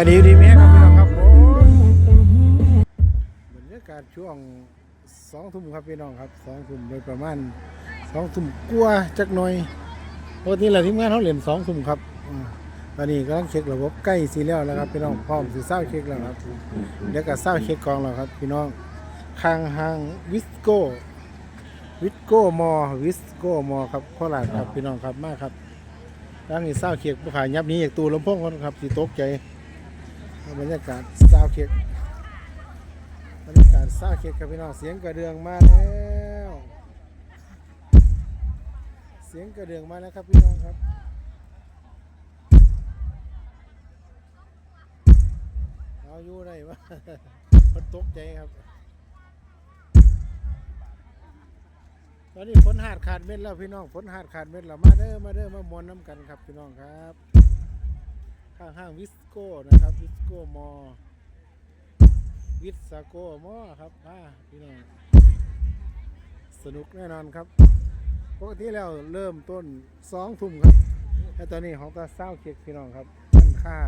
สวัสดีดีไหมครับพี่น้องครับผมบรรยากาศช่วงสองทุ่มครับพี่น้องครับสองทุ่มโดยประมาณสองทุ่มกลัวจักหน่อยปกติเราทีมงานเขาเล่นสองทุ่มครับอ่าตอนนี้กำลังเช็คระบบใกล้สีแล้วแล้วครับพี่น้องพร้อมสิเศร้าเช็คแล้วครับเดี๋ยวก็เศร้าเช็คกองแล้วครับพี่น้องข้างหางวิสโก้วิสโก้มอวิสโก้มอครับโคราชครับพี่น้องครับมากครับตั้งนี้เศร้าเช็คผู้ขายยับนี้จากตูลำโพงก่อนครับสิตกใจ บรรยากาศซาวเค้กบรรยากาศซาวเค้กครับพี่น้องเสียงกระเดืองมาแล้วเสียงกระเดืองมาแล้วครับพี่น้องครับเอาอยู่ได้ปะคนตกใจครับตอนนี้ฝนหาดขาดเม็ดแล้วพี่น้องฝนหาดขาดเม็ดแล้วมาเด้อมาเด้อมามวนน้ำกันครับพี่น้องครับ ข้างห้างวิสโก้นะครับ วิสโก้มอ วิสโก้มอครับอ่าพี่น้องสนุกแน่นอนครับปกติแล้วเริ่มต้นสองทุ่มครับแต่ตอนนี้ของตาเศร้าเค้กพี่น้องครับมันค่า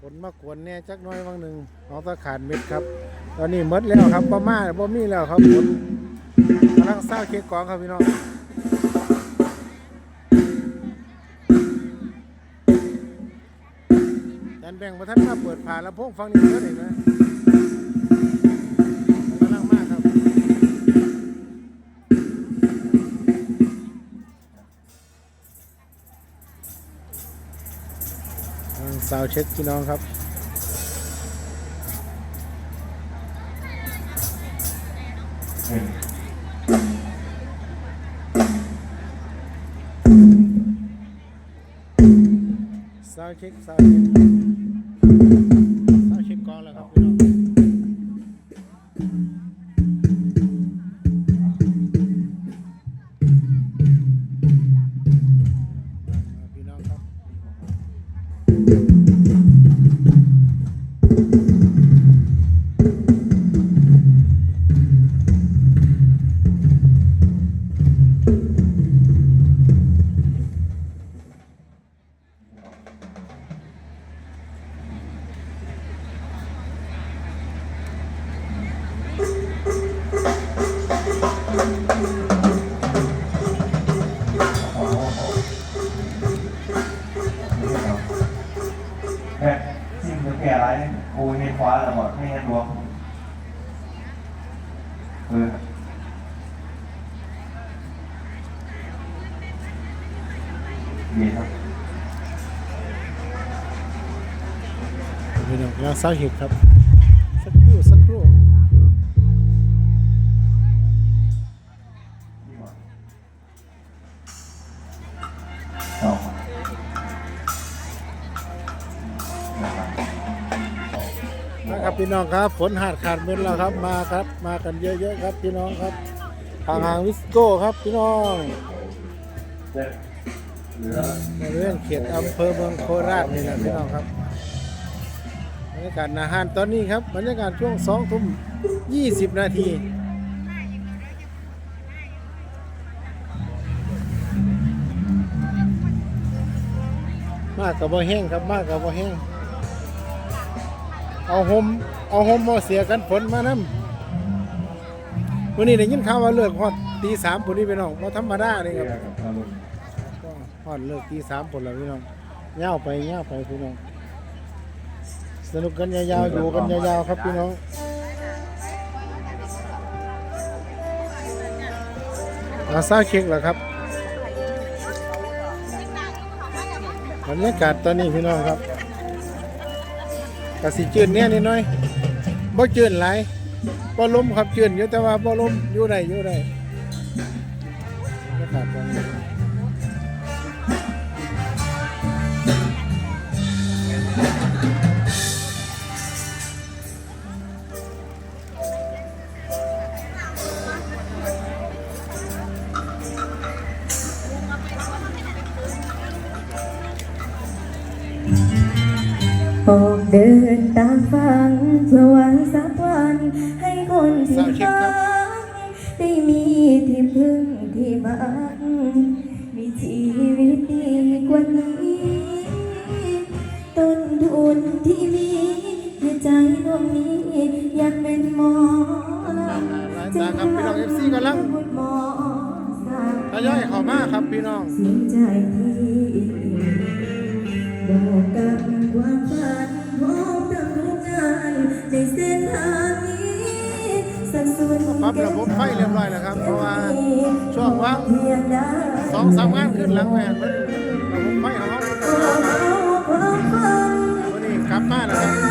ฝนมากวนแน่จักน้อยวังหนึ่งของตาขาดเม็ดครับ ตอนนี้หมดแล้วครับประมาบ่มีแล้วครับฝนกำลังเศร้าเค้กกองครับพี่น้อง นแบ่งมาท่านมาเปิดผ่าลำโพงฟังนี่เยอะเลยนะกำลังมากครับ สาวเช็คพี่น้องครับสาวเช็คสาวเช็ค ฟ้าแล้วบอกให้เห็นดวงเออดีครับพี่น้องแล้วสาวเช็คครับสักครู่สักครู่ดีกว่าสอง นะครับพี่น้องครับ ฝนหาดขาดเม็ดแล้วครับมาครับ มากันเยอะๆครับ พี่น้องครับทางหางวิสโก้ครับพี่น้องเจ็ดเลือในเรื่องเขตอำเภอเมืองโคราชนี่แหละพี่น้องครับบรรยากาศอาหารตอนนี้ครับบรรยากาศช่วงสองทุ่มยี่สิบนาทีมากกับบ่แห้งครับมากกับบ่แห้ง เอาหมเอาหมมาเสียกันฝนมานํวันนี้ได้ยินข่าวว่าเลิกฮอดตีสามปุ่นนี้พี่น้องว่าธรรมดาเลยครับกับอารมณ์ก็ฮอดเลิกตีสามผลแล้วพี่น้องเงาวไปเงาวไปพี่น้อง สนุกกันยาวๆอยู่กันยาวๆครับพี่น้องอาซาเค้กเหรอครับบรรยากาศตอนนี้พี่น้องครับ กสิจืดเนี่ยนิดหน่อยบ่จืดหลายบ่ลมครับจืดอยู่แต่ว่าบ่ลมอยู่ได้อยู่ได้ ออกเดินตามฝันเพื่อวันสักวัน ให้คนที่ฟังได้มีที่พึ่งที่บังมีชีวิตดีกว่านี้ ต้นทุนที่มีให้ใจดวงนี้อยากเป็นหมอลำหลายตาครับพี่น้อง FC กำลังหมอสาวทยอยเข้ามาครับพี่น้องเสียงใจที่บอกกับ ความฝันพบทำทุกงานในเส้นทางนี้สัดส่วนปรับระบบไฟเรียบร้อยแล้วครับ เพราะว่าช่วงว่างเพียงได้สองสามงานขึ้นหลังแม่นมันระบบไฟของเขาขอความฝันวันนี้กลับมาแล้วครับ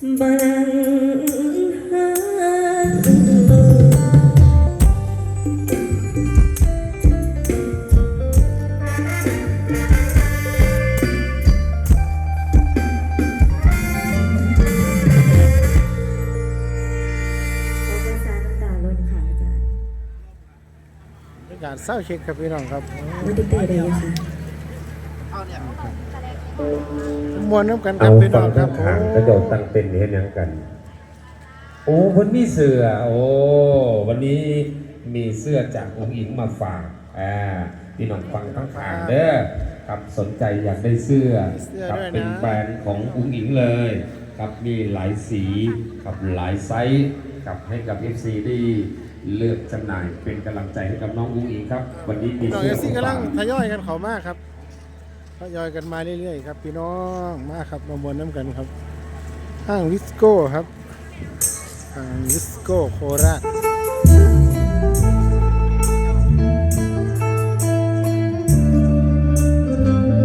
รย์ในการเศร้าเช็คครับพี่น้องครับวันที่เตะได้ยังคะ มวนน้ำกันคเอารับพี่น้ฟัองงคข้ารับงผขางมกระโดดตั้งเป็นเห็นยังกัน โอ้เพิ่นมีเสื้อโอ้วันนี้มีเสื้อจากองค์หญิงมาฝากอ่าพี่น้องฟังข้างขางเด้อครับสนใจอยากได้เสื้อครับเป็นแบรนด์ขององค์หญิงเลยครับมีหลายสีครับหลายไซส์ครับให้กับ FC ได้เลือกจำหน่ายเป็นกำลังใจให้กับน้องอุ้งอิงครับ วันนี้มีพี่น้องเสื้เออซีกำลังมาฝากทยอยกันเข้ามาครับ ทยอยกันมาเรื่อยๆครับพี่น้องมาครับมามวนน้ำกันครับห้างวิสโก้ครับห้างวิสโก้โคราช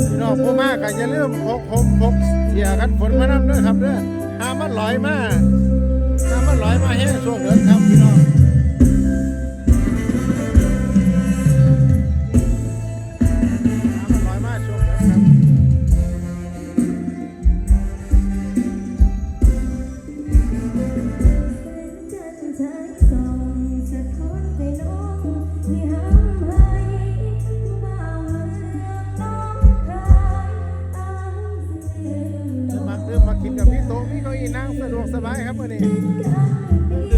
พี่น้องผู้มากก็อย่าลืมพกพกพกเสียกันฝนมานำด้วยครับเด้อหามันลอยมาหามมันลอยมาแห้งช่วงเดือนครับพี่น้อง ครับมือนี้